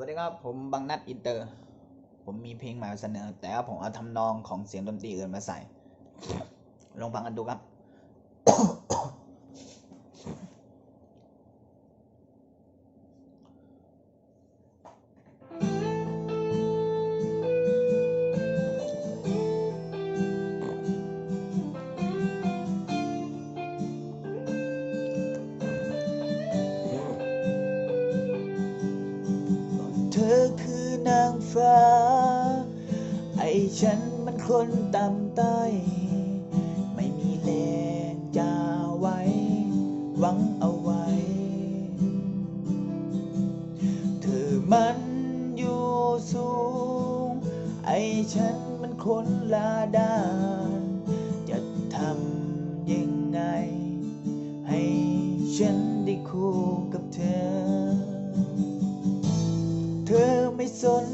วัสดีครับ ผมบางนัดอินเตอร์ ผมมีเพลงมาเสนอ แต่ว่าผมเอาทำนองของเสียงดนตรีอื่นมาใส่ ลองฟังกันดูครับ อคือนางฟ้า ไอ้ฉันมันคนต่ำต้อยไม่มีแรงจะไว้ หวังเอาไว้ เธอมันอยู่สูง ไอ้ฉันมันคนลาดานจะทำยังไง ให้ฉัน สน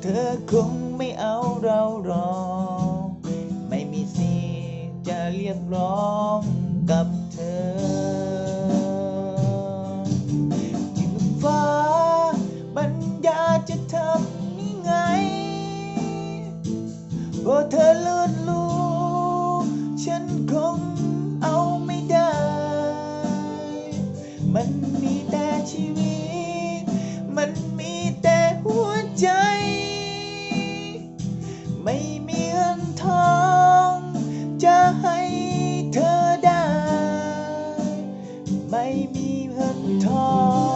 เธอคงไม่เอาเรารอ ไม่มีสิจะเรียกร้องกับเธอจึงฟ้าบัญญาจะทำนี่ไงพอเธอลื่ลูฉันคงเอาไม่ได้ มัน มันมีแต่หัวใจ ไม่มีเงินทอง จะให้เธอได้ ไม่มีเงินทอง